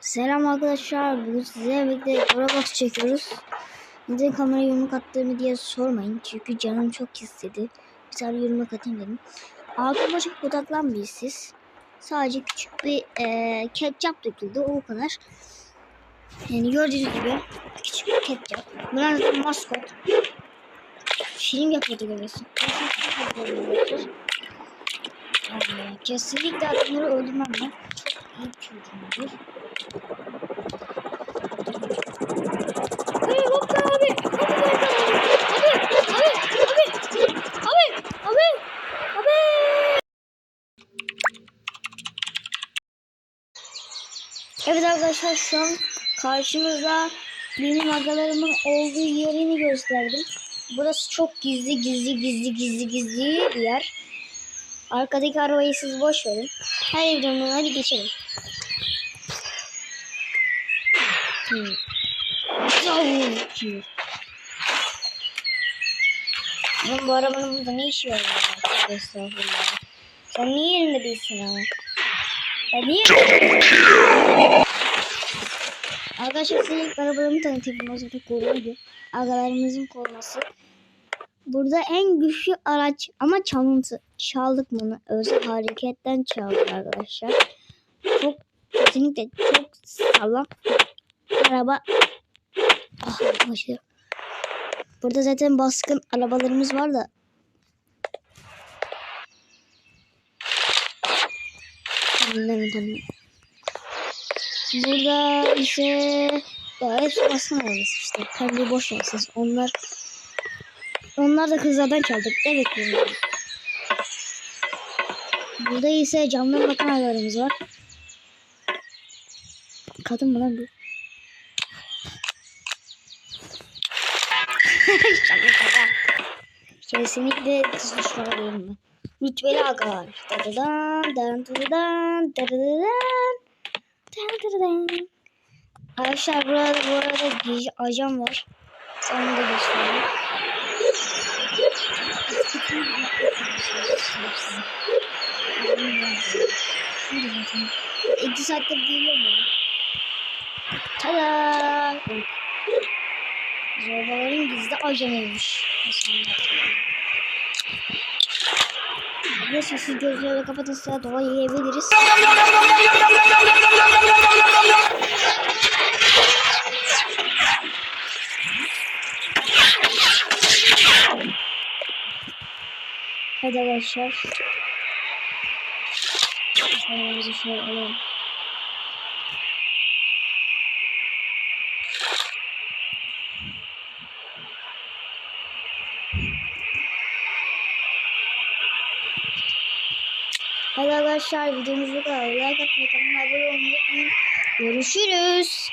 Selam arkadaşlar. Bugün size birlikte Roblox çekiyoruz. Neden kameraya yumruk attığımı diye sormayın. Çünkü canım çok istedi. Bir tane yumruk atayım dedim. Altı budaklan bir siz. Sadece küçük bir e, ketçap döküldü. O kadar. Yani gördüğünüz gibi küçük bir ketçap. Bunlar zaten maskot. Film yapıyordu görüyorsun. Kesinlikle adamları öldürmem ben. Çok iyi çocuğumdur. Evet arkadaşlar şu an karşımızda benim agalarımın olduğu yerini gösterdim. Burası çok gizli gizli gizli gizli gizli bir yer. Arkadaki arabayı siz boş verin. Her videomdan hadi geçelim. Hmm. Zavur ki. Lan bu arabanın burada ne işi var ya? Estağfurullah. Sen niye yerinde değilsin ha? Ya niye? Arkadaşlar size ilk arabalarımı tanıtayım. Bunlar zaten koruydu. Agalarımızın koruması. Burada en güçlü araç ama çalıntı. Çaldık bunu. Özel hareketten çaldık arkadaşlar. Çok kesinlikle çok sağlam araba. Ah başlıyor. Burada zaten baskın arabalarımız var da. Burada ise ya hepsi baskın arabası işte. Pembeyi boş versiniz. Onlar onlar da kızlardan çaldık. Evet. Burada ise camdan bakan arabalarımız var. Kadın mı lan bu? Şaka şaka. Kesinlikle kız düşmanı değilim ben. Rütbeli agalar. Dadadan, dan, dadadan, dadadan, dan, dadadan. Arkadaşlar burada bu arada gizli ajan var. Sana da göstereyim. İki saattir geliyorum ya. Tada! Zorbaların gizli ajanıymış. Neyse siz gözleri kapatın sıra doğa yiyebiliriz. Hadi arkadaşlar. Kameramızı şöyle alalım. Arkadaşlar videomuz bu kadar. Like atmayı, kanalıma abone olmayı unutmayın. Görüşürüz.